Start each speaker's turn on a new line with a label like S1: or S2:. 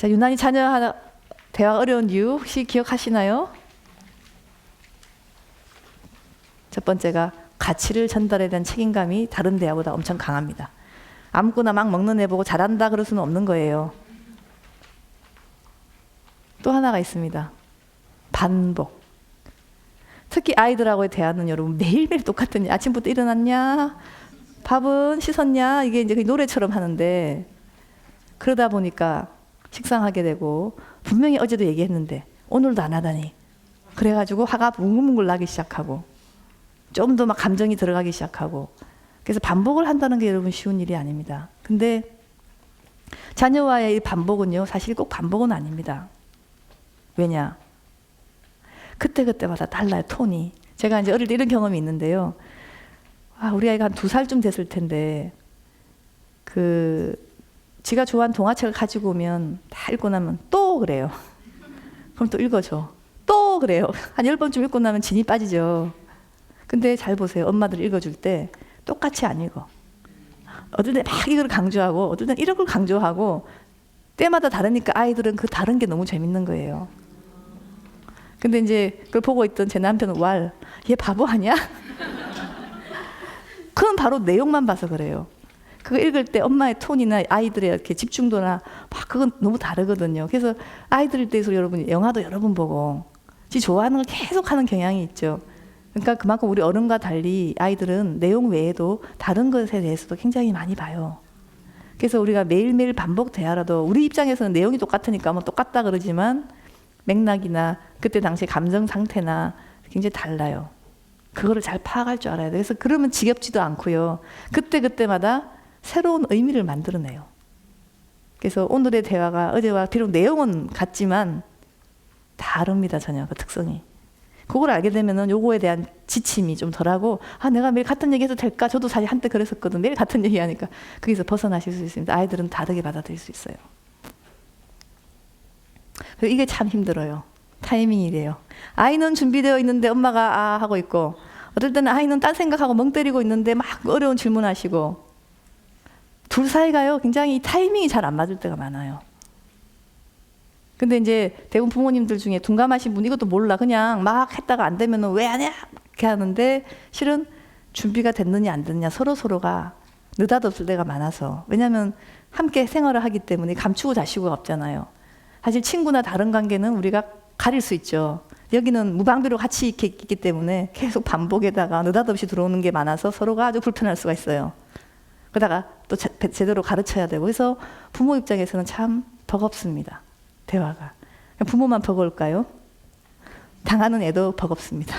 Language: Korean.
S1: 자, 유난히 자녀 하나 대화 어려운 이유 혹시 기억하시나요? 첫 번째가 가치를 전달에 대한 책임감이 다른 대화보다 엄청 강합니다. 아무거나 막 먹는 애 보고 잘한다 그럴 수는 없는 거예요. 또 하나가 있습니다. 반복. 특히 아이들하고의 대화는 여러분 매일매일 똑같은 일. 아침부터 일어났냐? 밥은 씻었냐? 이게 이제 노래처럼 하는데 그러다 보니까 식상하게 되고 분명히 어제도 얘기했는데 오늘도 안 하다니. 그래가지고 화가 뭉글뭉글 나기 시작하고 좀 더 막 감정이 들어가기 시작하고 그래서 반복을 한다는 게 여러분 쉬운 일이 아닙니다. 근데 자녀와의 이 반복은요 사실 꼭 반복은 아닙니다. 왜냐? 그때 그때마다 달라요, 톤이. 제가 이제 어릴 때 이런 경험이 있는데요. 아, 우리 아이가 한 두 살쯤 됐을 텐데, 그, 지가 좋아하는 동화책을 가지고 오면 다 읽고 나면 또 그래요. 그럼 또 읽어줘. 또 그래요. 한 열 번쯤 읽고 나면 진이 빠지죠. 근데 잘 보세요. 엄마들 읽어줄 때 똑같이 안 읽어. 어떨 때 막 이걸 강조하고, 어떨 땐 이런 걸 강조하고, 때마다 다르니까 아이들은 그 다른 게 너무 재밌는 거예요. 근데 이제 그걸 보고 있던 제 남편은 왈, 얘 바보 아니야? 그건 바로 내용만 봐서 그래요. 그거 읽을 때 엄마의 톤이나 아이들의 이렇게 집중도나 막 그건 너무 다르거든요. 그래서 아이들 대해서 여러분 영화도 여러 번 보고 지 좋아하는 걸 계속 하는 경향이 있죠. 그러니까 그만큼 우리 어른과 달리 아이들은 내용 외에도 다른 것에 대해서도 굉장히 많이 봐요. 그래서 우리가 매일매일 반복 대하라도 우리 입장에서는 내용이 똑같으니까 뭐 똑같다 그러지만 맥락이나 그때 당시 감정 상태나 굉장히 달라요. 그거를 잘 파악할 줄 알아야 돼. 그래서 그러면 지겹지도 않고요. 그때 그때마다 새로운 의미를 만들어내요. 그래서 오늘의 대화가 어제와 비록 내용은 같지만 다릅니다 전혀 그 특성이. 그걸 알게 되면은 요거에 대한 지침이 좀 덜하고 아 내가 매일 같은 얘기해도 될까? 저도 사실 한때 그랬었거든. 매일 같은 얘기하니까 거기서 벗어나실 수 있습니다. 아이들은 다르게 받아들일 수 있어요. 그래서 이게 참 힘들어요. 타이밍이래요. 아이는 준비되어 있는데 엄마가 아 하고 있고 어떨 때는 아이는 딴 생각하고 멍 때리고 있는데 막 어려운 질문하시고 둘 사이가요 굉장히 이 타이밍이 잘 안 맞을 때가 많아요. 근데 이제 대부분 부모님들 중에 둔감하신 분 이것도 몰라 그냥 막 했다가 안 되면은 왜 안 해? 이렇게 하는데 실은 준비가 됐느냐 안 됐느냐 서로 서로가 느닷없을 때가 많아서 왜냐하면 함께 생활을 하기 때문에 감추고 자시고가 없잖아요. 사실 친구나 다른 관계는 우리가 가릴 수 있죠. 여기는 무방비로 같이 있기 때문에 계속 반복에다가 느닷없이 들어오는 게 많아서 서로가 아주 불편할 수가 있어요. 그러다가 또 제, 제대로 가르쳐야 되고 그래서 부모 입장에서는 참 버겁습니다. 대화가. 부모만 버거울까요? 당하는 애도 버겁습니다.